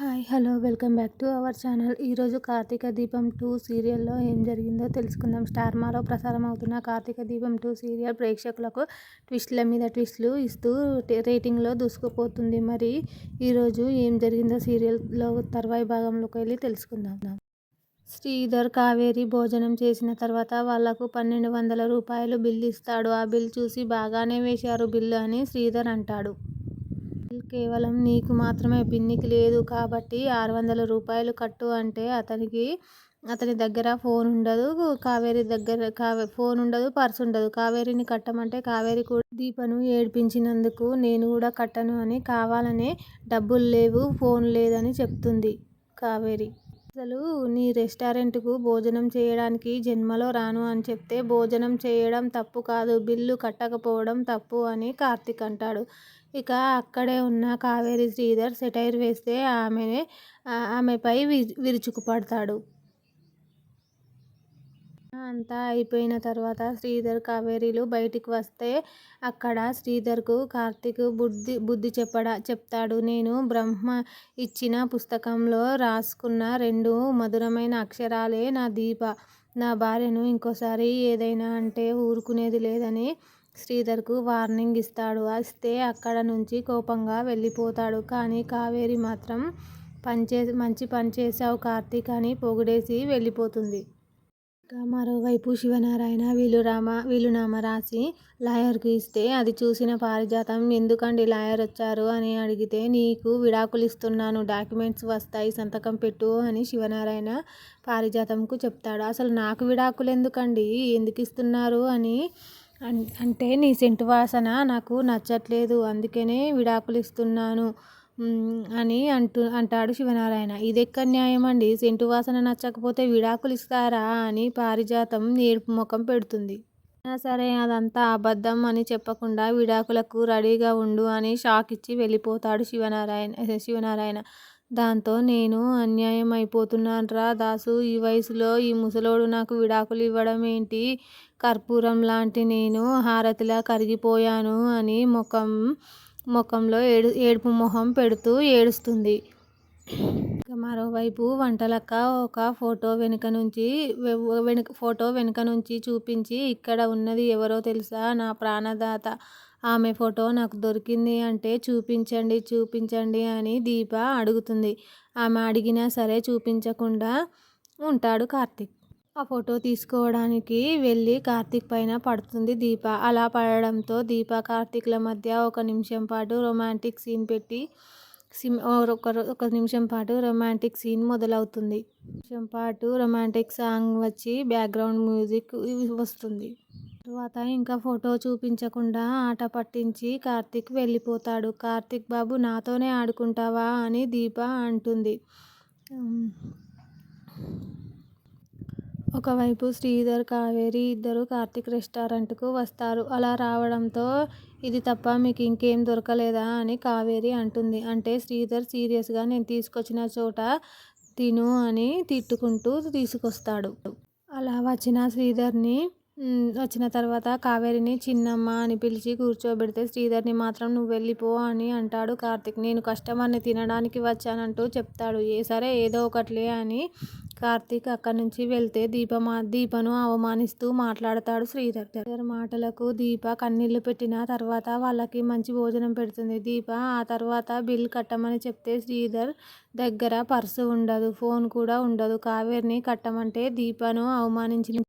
Hi hello welcome back to our channel. ఈరోజు కార్తీక దీపం two సీరియల్లో ఏం జరిగిందో తెలుసుకుందాం. స్టార్ మాలో ప్రసారం అవుతున్న కార్తీక దీపం టూ సీరియల్ ప్రేక్షకులకు ట్విస్ట్ల మీద ట్విస్ట్లు ఇస్తూ రేటింగ్లో దూసుకుపోతుంది. మరి ఈరోజు ఏం జరిగిందో సీరియల్లో తర్వాయి భాగంలోకి వెళ్ళి తెలుసుకుందాం. శ్రీధర్ కావేరి భోజనం చేసిన తర్వాత వాళ్ళకు పన్నెండు వందల రూపాయలు బిల్లు ఇస్తాడు. ఆ బిల్ చూసి బాగానే వేశారు బిల్లు అని శ్రీధర్ అంటాడు. కేవలం నీకు మాత్రమే పిన్నికి లేదు కాబట్టి ఆరు వందల రూపాయలు కట్టు అంటే అతనికి అతని దగ్గర ఫోన్ ఉండదు. కావేరి దగ్గర కావే ఫోన్ ఉండదు పర్స్ ఉండదు. కావేరిని కట్టమంటే కావేరి కూడా దీపను ఏడిపించినందుకు నేను కూడా కట్టను అని కావాలనే డబ్బులు లేవు ఫోన్ లేదని చెప్తుంది కావేరి. అసలు నీ రెస్టారెంట్కు భోజనం చేయడానికి జన్మలో రాను అని చెప్తే భోజనం చేయడం తప్పు కాదు బిల్లు కట్టకపోవడం తప్పు అని కార్తిక్ అంటాడు. ఇక అక్కడే ఉన్న కావేరి శ్రీధర్ సెటైర్ వేస్తే ఆమె ఆమెపై విరుచుకుపడతాడు. అంతా అయిపోయిన తర్వాత శ్రీధర్ కావేరీలు బయటికి వస్తే అక్కడ శ్రీధర్కు కార్తీక్ బుద్ధి బుద్ధి చెప్పడ చెప్తాడు. నేను బ్రహ్మ ఇచ్చిన పుస్తకంలో రాసుకున్న రెండు మధురమైన అక్షరాలే నా దీప. నా భార్యను ఇంకోసారి ఏదైనా అంటే ఊరుకునేది లేదని శ్రీధర్కు వార్నింగ్ ఇస్తాడు. వస్తే అక్కడ నుంచి కోపంగా వెళ్ళిపోతాడు. కానీ కావేరి మాత్రం పనిచే మంచి పని చేసావు కార్తీక్ అని పొగిడేసి వెళ్ళిపోతుంది. ఇంకా మరోవైపు శివనారాయణ వీలురామ వీలునామా రాసి లాయర్కు ఇస్తే అది చూసిన పారిజాతం ఎందుకండి లాయర్ వచ్చారు అని అడిగితే నీకు విడాకులు ఇస్తున్నాను డాక్యుమెంట్స్ వస్తాయి సంతకం పెట్టు అని శివనారాయణ పారిజాతంకు చెప్తాడు. అసలు నాకు విడాకులు ఎందుకండి? ఎందుకు ఇస్తున్నారు? అని అంటే నీ సెంటు వాసన నాకు నచ్చట్లేదు అందుకనే విడాకులు ఇస్తున్నాను. అని అంటూ అంటాడు శివనారాయణ. ఇదెక్కడ న్యాయం అండి సెంటు వాసన నచ్చకపోతే విడాకులు ఇస్తారా? అని పారిజాతం ఏడుపు ముఖం పెడుతుంది. సరే అదంతా అబద్ధం అని చెప్పకుండా విడాకులకు రెడీగా ఉండు అని షాక్ ఇచ్చి వెళ్ళిపోతాడు శివనారాయణ శివనారాయణ. దాంతో నేను అన్యాయం అయిపోతున్నానరా దాసు. ఈ వయసులో ఈ ముసలోడు నాకు విడాకులు ఇవ్వడం ఏంటి? కర్పూరం లాంటి నేను హారతిలా కరిగిపోయాను అని ముఖం ముఖంలో ఏడు ఏడుపు మొహం పెడుతూ ఏడుస్తుంది. మరోవైపు వంటలక్క ఒక ఫోటో వెనుక నుంచి వెనుక ఫోటో వెనుక నుంచి చూపించి ఇక్కడ ఉన్నది ఎవరో తెలుసా? నా ప్రాణదాత. ఆమె ఫోటో నాకు దొరికింది అంటే చూపించండి చూపించండి అని దీప అడుగుతుంది. ఆమె అడిగినా సరే చూపించకుండా ఉంటాడు కార్తీక్. ఆ ఫోటో తీసుకోవడానికి వెళ్ళి కార్తీక్ పైన పడుతుంది దీప. అలా పడడంతో దీప కార్తీక్ల మధ్య ఒక నిమిషం పాటు రొమాంటిక్ సీన్ పెట్టి సిమ్ ఒక ఒక నిమిషం పాటు రొమాంటిక్ సీన్ మొదలవుతుంది. నిమిషం పాటు రొమాంటిక్ సాంగ్ వచ్చి బ్యాక్గ్రౌండ్ మ్యూజిక్ వస్తుంది. తర్వాత ఇంకా ఫోటో చూపించకుండా ఆట పట్టించి కార్తీక్ వెళ్ళిపోతాడు. కార్తీక్ బాబు నాతోనే ఆడుకుంటావా? అని దీప అంటుంది. ఒకవైపు శ్రీధర్ కావేరి ఇద్దరు కార్తిక్ రెస్టారెంట్కు వస్తారు. అలా రావడంతో ఇది తప్ప మీకు ఇంకేం దొరకలేదా అని కావేరి అంటుంది. అంటే శ్రీధర్ సీరియస్గా నేను తీసుకొచ్చిన చోట తిను అని తిట్టుకుంటూ తీసుకొస్తాడు. అలా వచ్చిన శ్రీధర్ని వచ్చిన తర్వాత కావేరిని చిన్నమ్మ అని పిలిచి కూర్చోబెడితే శ్రీధర్ని మాత్రం నువ్వు వెళ్ళిపో అని అంటాడు కార్తిక్. నేను కస్టమర్ని తినడానికి వచ్చానంటూ చెప్తాడు. ఏ సరే ఏదో ఒకట్లే అని కార్తీక్ అక్కడి నుంచి వెళ్తే దీప మా దీపను అవమానిస్తూ మాట్లాడతాడు శ్రీధర్. మాటలకు దీప కన్నీళ్ళు పెట్టిన తర్వాత వాళ్ళకి మంచి భోజనం పెడుతుంది. దీప ఆ తర్వాత బిల్ కట్టమని చెప్తే శ్రీధర్ దగ్గర పర్సు ఉండదు ఫోన్ కూడా ఉండదు. కావేరిని కట్టమంటే దీపను అవమానించిన